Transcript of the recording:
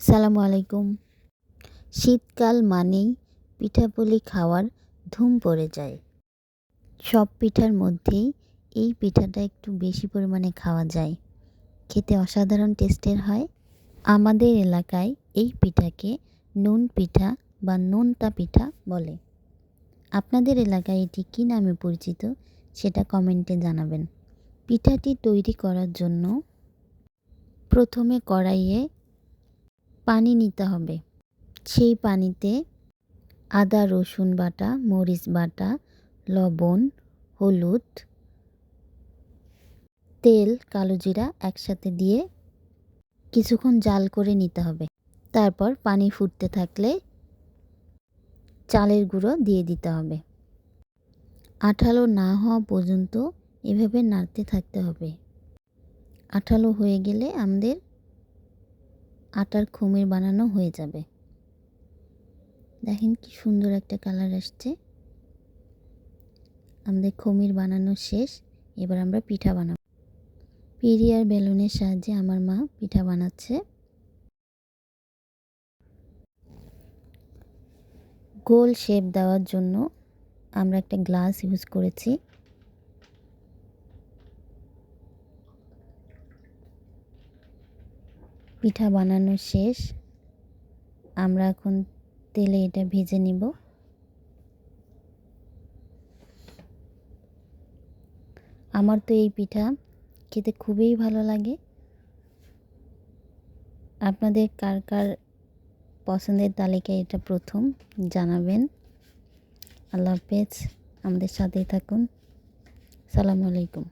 সালামু আলাইকুম। শীতকাল মানেই পিঠাপুলি খাওয়ার ধুম পড়ে যায়। সব পিঠার মধ্যেই এই পিঠাটা একটু বেশি পরিমাণে খাওয়া যায়। খেতে অসাধারণ টেস্টের হয়। আমাদের এলাকায় এই পিঠাকে নুন পিঠা বা নোনতা পিঠা বলে। আপনাদের এলাকায় এটি কী নামে পরিচিত সেটা কমেন্টে জানাবেন। পিঠাটি তৈরি করার জন্য প্রথমে কড়াইয়ে পানি নিতে হবে। সেই পানিতে আদা, রসুন বাটা, মরিচ বাটা, লবণ, হলুদ, তেল, কালো জিরা একসাথে দিয়ে কিছুক্ষণ জাল করে নিতে হবে। তারপর পানি ফুটতে থাকলে চালের গুঁড়ো দিয়ে দিতে হবে। আঠালো না হওয়া পর্যন্ত এভাবে নাড়তে থাকতে হবে। আঠালো হয়ে গেলে আমাদের আটার খুমির বানানো হয়ে যাবে। দেখেন কি সুন্দর একটা কালার আসছে। আমাদের খমির বানানো শেষ, এবার আমরা পিঠা বানাবো। পিড়ি আর বেলুনের সাহায্যে আমার মা পিঠা বানাচ্ছে। গোল শেপ দেওয়ার জন্য আমরা একটা গ্লাস ইউজ করেছি। পিঠা বানানো শেষ। আমরা এখন তেলে এটা ভেজে নিব। আমার তো এই পিঠা খেতে খুবই ভালো লাগে। আপনাদের কার কার পছন্দের তালিকায় এটা প্রথম জানাবেন। আল্লাহ হাফেজ, আমাদের সাথেই থাকুন। সালামু আলাইকুম।